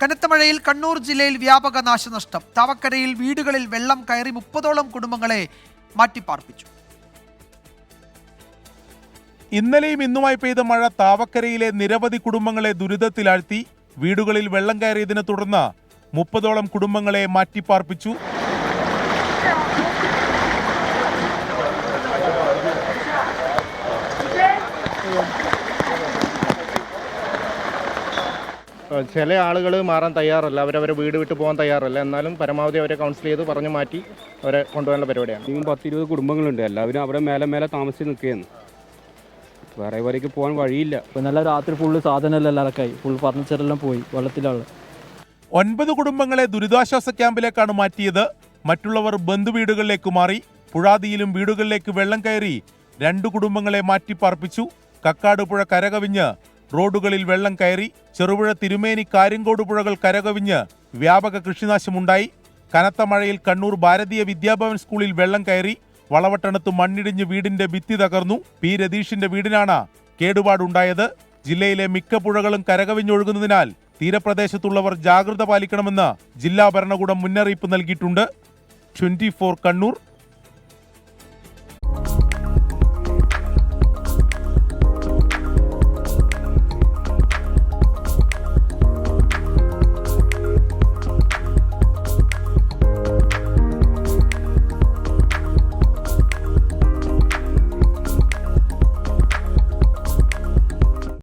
കനത്ത മഴയിൽ കണ്ണൂർ ജില്ലയിൽ വ്യാപക നാശനഷ്ടം. താവക്കരയിൽ വീടുകളിൽ വെള്ളം കയറി മുപ്പതോളം കുടുംബങ്ങളെ മാറ്റിപ്പാർപ്പിച്ചു. ഇന്നലെയും ഇന്നുമായി പെയ്ത മഴ താവക്കരയിലെ നിരവധി കുടുംബങ്ങളെ ദുരിതത്തിലാഴ്ത്തി. വീടുകളിൽ വെള്ളം കയറിയതിനെ തുടർന്ന് മുപ്പതോളം കുടുംബങ്ങളെ മാറ്റിപ്പാർപ്പിച്ചു. ചില ആളുകൾ മാറാൻ തയ്യാറല്ല. അവരവരെ വീട് വിട്ട് പോകാൻ തയ്യാറല്ല. എന്നാലും പരമാവധി അവരെ കൗൺസിൽ ചെയ്ത് പറഞ്ഞു മാറ്റി അവരെ കൊണ്ടുപോകാനുള്ള പരിപാടിയാണ്. ഇനിയും പത്തിരുപത് കുടുംബങ്ങളുണ്ട്. എല്ലാവരും അവരെ മേലെ മേലെ താമസിച്ച് നിൽക്കുകയാണ്. വേറെ വരേക്ക് പോകാൻ വഴിയില്ല. നല്ല രാത്രി ഫുള്ള് സാധനമെല്ലാം ഇറക്കായി ഫുൾ ഫർണിച്ചറെല്ലാം പോയി. വെള്ളത്തിലുള്ള ഒൻപത് കുടുംബങ്ങളെ ദുരിതാശ്വാസ ക്യാമ്പിലേക്കാണ് മാറ്റിയത്. മറ്റുള്ളവർ ബന്ധുവീടുകളിലേക്ക് മാറി പുഴാതിയിലും വീടുകളിലേക്ക് വെള്ളം കയറി രണ്ടു കുടുംബങ്ങളെ മാറ്റിപ്പാർപ്പിച്ചു. കക്കാട് പുഴ കരകവിഞ്ഞ് റോഡുകളിൽ വെള്ളം കയറി ചെറുപുഴ തിരുമേനി കാര്യങ്കോട് പുഴകൾ കരകവിഞ്ഞ് വ്യാപക കൃഷിനാശമുണ്ടായി. കനത്ത മഴയിൽ കണ്ണൂർ ഭാരതീയ വിദ്യാഭവൻ സ്കൂളിൽ വെള്ളം കയറി വളവട്ടണത്ത് മണ്ണിടിഞ്ഞ് വീടിന്റെ ഭിത്തി തകർന്നു. പി രതീഷിന്റെ വീടിനാണ് കേടുപാടുണ്ടായത്. ജില്ലയിലെ മിക്ക പുഴകളും കരകവിഞ്ഞൊഴുകുന്നതിനാൽ തീരപ്രദേശത്തുള്ളവർ ജാഗ്രത പാലിക്കണമെന്ന് ജില്ലാ ഭരണകൂടം മുന്നറിയിപ്പ് നൽകിയിട്ടുണ്ട്. ട്വന്റി കണ്ണൂർ